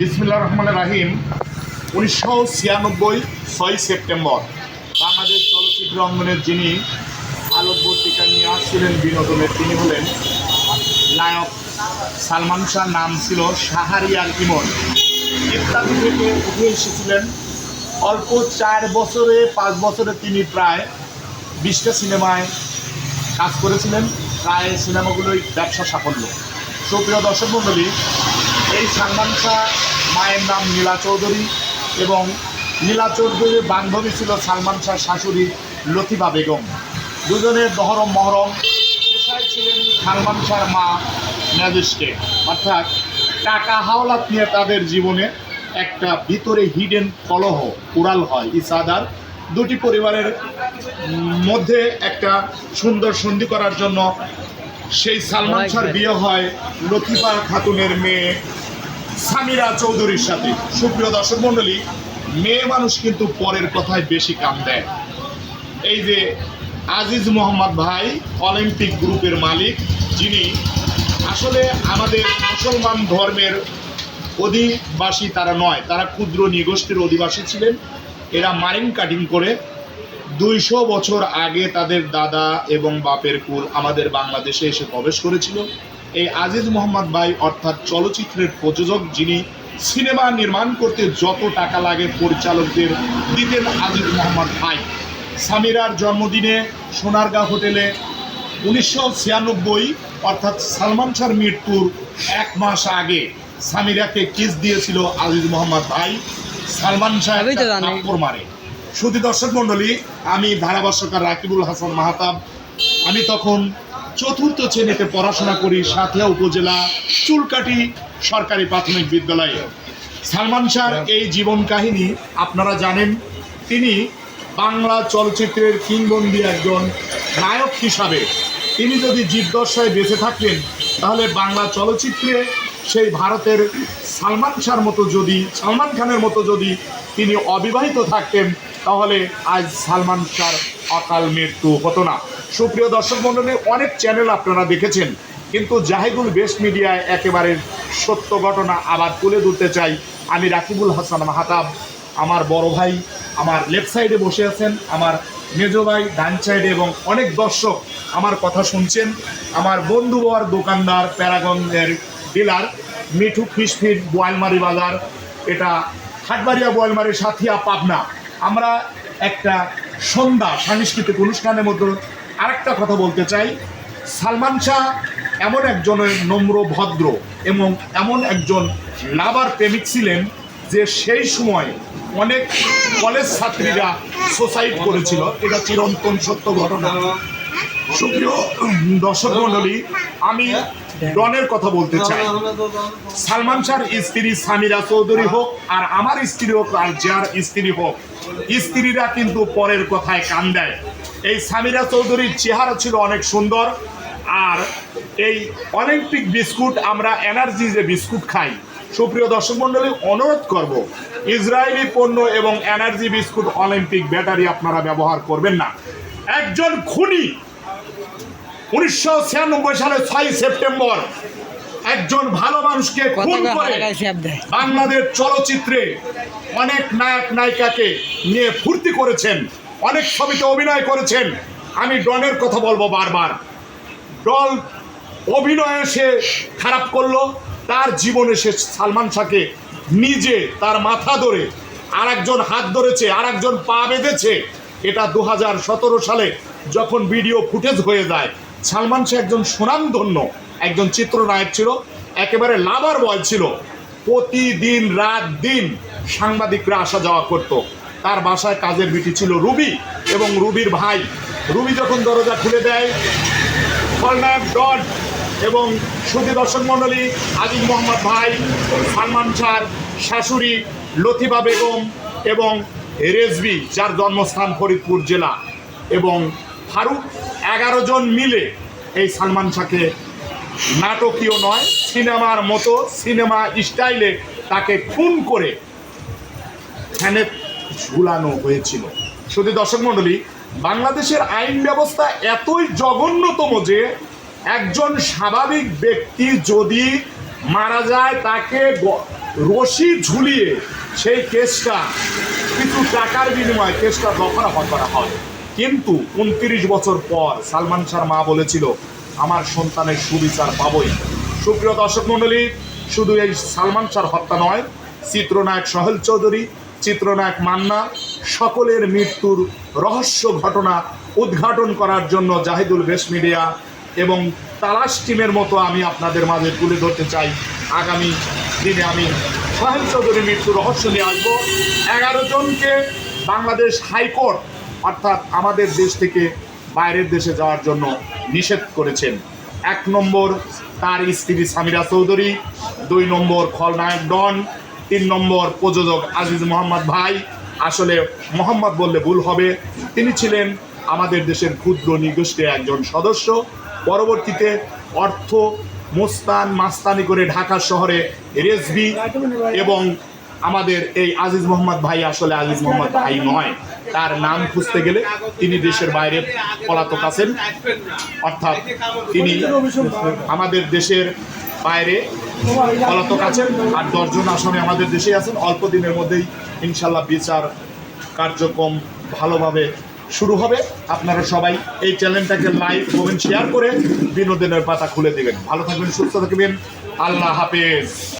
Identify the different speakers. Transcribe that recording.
Speaker 1: বিসমিল্লা রহমান রাহিম, উনিশশো ছিয়ানব্বই ছয় সেপ্টেম্বর। বাংলাদেশ চলচ্চিত্র অঙ্গনের যিনি আলোকবর্তিকা নিয়ে আসছিলেন বিনোদনের তিনি হলেন নায়ক সালমান শাহ, নাম ছিল শাহারিয়ার ইমন। ইত্যাদি থেকে উঠে এসেছিলেন অল্প চার বছরে, পাঁচ বছরে তিনি প্রায় বিশটা সিনেমায় কাজ করেছিলেন। প্রায় সিনেমাগুলোই ব্যবসা সাফল্য। সুপ্রিয় দর্শক মণ্ডলী এই শাহ মায়ের নাম নীলা চৌধুরী এবং নীলা চৌধুরীর বান্ধবী ছিল সালমান শাহ শাশুড়ি লতিফা বেগম। দুজনের দহরম মহরম পেশায় ছিলেন সালমান শাহর মা ম্যাজিস্ট্রেট অর্থাৎ টাকা হাওলাত নিয়ে তাদের জীবনে একটা ভিতরে হিডেন কলহ উড়াল হয় ইসাদার। দুটি পরিবারের মধ্যে একটা সুন্দর সন্ধি করার জন্য সেই সালমান শাহর বিয়ে হয় লতিফা খাতুনের মেয়ে সামিরা চৌধুরীর সাথে। সুপ্রিয় দর্শক মণ্ডলী মেয়ে মানুষ কিন্তু পরের কথায় বেশি কাম দেয়। এই যে আজিজ মোহাম্মদ ভাই অলিম্পিক গ্রুপের মালিক যিনি আসলে আমাদের মুসলমান ধর্মের অধিবাসী তারা নয় তারা ক্ষুদ্র নিগোষ্ঠীর অধিবাসী ছিলেন। এরা মারিন কাটিং করে দুইশো বছর আগে তাদের দাদা এবং বাপের কুল আমাদের বাংলাদেশে এসে প্রবেশ করেছিল। এই আজিজ মোহাম্মদ ভাই অর্থাৎ চলচ্চিত্রের প্রযোজক যিনি সিনেমা নির্মাণ করতে যত টাকা লাগে পরিচালকদের দিতেন আজিজ মোহাম্মদ ভাই। সামিরার জন্মদিনে সোনারগাঁ হোটেলে উনিশশো ছিয়ানব্বই অর্থাৎ সালমান শাহর মৃত্যুর এক মাস আগে সামিরাকে কিস দিয়েছিল আজিজ মোহাম্মদ ভাই। সালমান শাহ মারে। শুধু দর্শক মণ্ডলী, আমি ধারাভাষ্যকার রাকিবুল হাসান মাহাতাব। আমি তখন চতুর্থ শ্রেণীতে পড়াশোনা করি সাথিয়া উপজেলা চুলকাটি সরকারি প্রাথমিক বিদ্যালয়ে। সালমান শাহর এই জীবন কাহিনী আপনারা জানেন। তিনি বাংলা চলচ্চিত্রের কিংবন্দী একজন নায়ক হিসাবে। তিনি যদি জীবদশায় বেঁচে থাকতেন, তাহলে বাংলা চলচ্চিত্রে সেই ভারতের সালমান শাহর মতো যদি, সালমান খানের মতো যদি তিনি অবিবাহিত থাকতেন তাহলে আজ সালমান শাহর অকাল মৃত্যু হতো না। সুপ্রিয় দর্শক মণ্ডলী, অনেক চ্যানেল আপনারা দেখেছেন, কিন্তু জাহিদুল বেস্ট মিডিয়ায় একেবারে সত্য ঘটনা আবার তুলে ধরতে চাই। আমি রাকিবুল হাসান মাহাতাব, আমার বড় ভাই, আমার লেফট সাইডে বসে আছেন, আমার মেজ ভাই, ডান সাইডে এবং অনেক দর্শক আমার কথা শুনছেন। আমার বন্ধু বর, দোকানদার, প্যারাগনের dealer Mithu fish feed, Boalmari বাজার, এটা হাটবাড়িয়া বোয়ালমারি সাথিয়া পাবনা। আমরা একটা সন্ধ্যা সাংস্কৃতিক অনুষ্ঠানের মধ্যে আরেকটা কথা বলতে চাই। সালমান শাহ এমন একজনের নম্র ভদ্র এবং এমন একজন লাভার প্রেমিক ছিলেন যে সেই সময় অনেক কলেজ ছাত্রীরা সুসাইড করেছিল। এটা চিরন্তন সত্য ঘটনা। সুপ্রিয় দর্শক মণ্ডলী, আমি ডনের কথা বলতে চাই। সালমান শাহর স্ত্রী সামিরা চৌধুরী হোক আর আমার স্ত্রী হোক আর যার স্ত্রী হোক স্ত্রীরা কিন্তু পরের কথায় কান দেয়। এই সামিরা চৌধুরীর চেহারা ছিল অনেক সুন্দর আর এই অলিম্পিক বিস্কুট আমরা এনার্জি যে বিস্কুট খাই সুপ্রিয় দর্শক মণ্ডলী অনুরোধ করব ইসরায়েলি পণ্য এবং এনার্জি বিস্কুট অলিম্পিক ব্যাটারি আপনারা ব্যবহার করবেন না। একজন খুনি উনিশশো ছিয়ানব্বই সালে ছয় সেপ্টেম্বর একজন ভালো মানুষকে খুন করে বাংলাদেশ চলচ্চিত্রে অনেক নায়ক নায়িকাকে নিয়ে ফুর্তি করেছেন অনেক ছবিতে অভিনয় করেছেন। আমি ডনের কথা বলব বারবার। ডল অভিনয়ে সে খারাপ করল তার জীবনে সে সালমান শাহকে নিজে তার মাথা ধরে আর একজন হাত ধরেছে আর একজন পা বেঁধেছে। এটা দু হাজার সতেরো সালে যখন ভিডিও ফুটেজ হয়ে যায় সালমান শাহ একজন সুনামধন্য একজন চিত্রনায়ক ছিল, একেবারে লাভার বয় ছিল। প্রতিদিন, রাত দিন সাংবাদিকরা আসা যাওয়া করত। তার বাসায় কাজের বিটি ছিল রুবি এবং রুবির ভাই। রুবি যখন দরজা খুলে দেয়, খলনায়ক ডট এবং সুধী দর্শক মণ্ডলী, আজিজ মোহাম্মদ ভাই, সালমান শাহর শাশুড়ি, লতিফা বেগম এবং রেজবি যার জন্মস্থান ফরিদপুর জেলা এবং ফারুক, এগারো জন মিলে এই সালমান শাহকে নাটকীয় নয়, সিনেমার মতো সিনেমা স্টাইলে তাকে খুন করে ফ্যানে ঝুলানো হয়েছিল। শুধু দর্শক মণ্ডলী, বাংলাদেশের আইন ব্যবস্থা এতই জঘন্যতম যে একজন স্বাভাবিক ব্যক্তি যদি মারা যায়, তাকে রশি ঝুলিয়ে সেই কেসটা কিছু টাকার বিনিময়ে কেসটা দফারফা করা হয়। কিন্তু উনত্রিশ বছর পর সালমান শাহর মা বলেছিল, আমার সন্তানের সুবিচার পাবই। সুপ্রিয় দর্শক মণ্ডলী, শুধু এই সালমান শাহর হত্যা নয়, চিত্রনায়ক সহেল চৌধুরী, চিত্রনায়ক মান্না, সকলের মৃত্যুর রহস্য ঘটনা উদ্ঘাটন করার জন্য জাহিদুল বেশ মিডিয়া এবং তালাশ টিমের মতো আমি আপনাদের মাঝে তুলে ধরতে চাই। আগামী দিনে আমি সোহেল চৌধুরীর মৃত্যুর রহস্য নিয়ে আসব। এগারো জনকে বাংলাদেশ হাইকোর্ট অর্থাৎ আমাদের দেশ থেকে বাইরের দেশে যাওয়ার জন্য নিষেধ করেছেন। এক নম্বর তার স্ত্রী সামিরা চৌধুরী, দুই নম্বর খলনায়ক ডন, তিন নম্বর প্রযোজক আজিজ মোহাম্মদ ভাই। আসলে মোহাম্মদ বললে ভুল হবে, তিনি ছিলেন আমাদের দেশের ক্ষুদ্র নিগোষ্ঠীর একজন সদস্য। পরবর্তীতে অর্থ মুস্তান মাস্তানি করে ঢাকা শহরে রেসবি এবং আমাদের এই আজিজ মোহাম্মদ ভাই আসলে আজিজ মোহাম্মদ ভাই নয়। তার নাম খুঁজতে গেলে তিনি দেশের বাইরে পলাতক আছেন। অর্থাৎ তিনি আমাদের দেশের বাইরে পলাতক আছেন আর দশজন আসনে আমাদের দেশে আছেন। অল্প দিনের মধ্যেই ইনশাল্লাহ বিচার কার্যক্রম ভালোভাবে শুরু হবে। আপনারা সবাই এই চ্যানেলটাকে লাইক, কমেন্ট, শেয়ার করে বিনোদনের পাতা খুলে দেবেন। ভালো থাকবেন, সুস্থ থাকবেন। আল্লাহ হাফেজ।